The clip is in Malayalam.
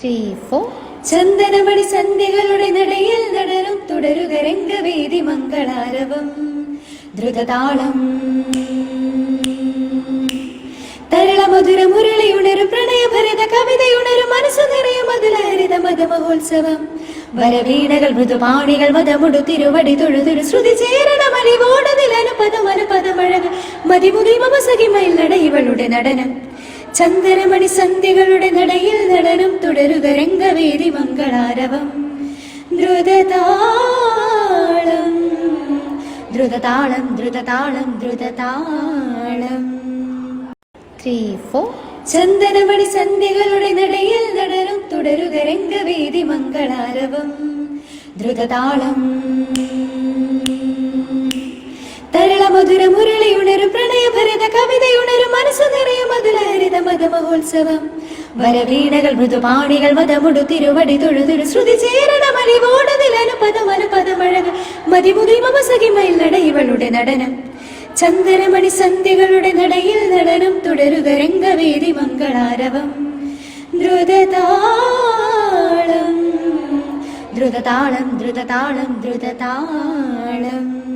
Three four. ചന്ദനമണി സന്ധ്യകളുടെ നടയിൽ നടനം തുടരുക രംഗവേദി മംഗളാരവം. ദ്രുതതാളം തരള മധുര മുരളിയുണരും പ്രണയഭരിത കവിതയുണരും മനസ്സു നിറയും മധുലഹരിത മതമഹോത്സവം വരവീണകൾ മൃദുപാണികൾ മതമുടു തിരുവടി തൊഴുതൊരു ശ്രുതി ചേരണം അലിവോടതിൽ അനുപദം അനുപദമഴകൾ മതിമുതി മമസകിമയിൽ നട ഇവളുടെ നടനം. ചന്ദനമണി സന്ധ്യകളുടെ നടയിൽ നടനം തുടരുക രംഗവേദി മംഗളാരവം. ദ്രുതതാളം ദ്രുതതാളം ദ്രുതതാളം ദ്രുതതാളം. ത്രീ ഫോർ ചന്ദനമണി സന്ധ്യകളുടെ നടയിൽ നടനം തുടരുക രംഗവേദി മംഗളാരവം. ദ്രുതതാളം. തരള മധുര മധുലഹരിത മഹോത്സവം. വരവീണകൾ മൃദുപാണികൾ മതമുടു തിരുവടി തൊഴുതൊരു ശ്രുതി ചേരണം അലിവോടതിൽ പദമനു അനുപദമഴകൾ മതിമുതി മമസകിമയിൽ നട ഇവളുടെ നടനം. ചന്ദനമണി സന്ധ്യകളുടെ നടയിൽ നടനം തുടരുക രംഗവേദി മംഗളാരവം. ദ്രുതതാളം ദ്രുതതാളം ദ്രുതതാളം ദ്രുതതാളം.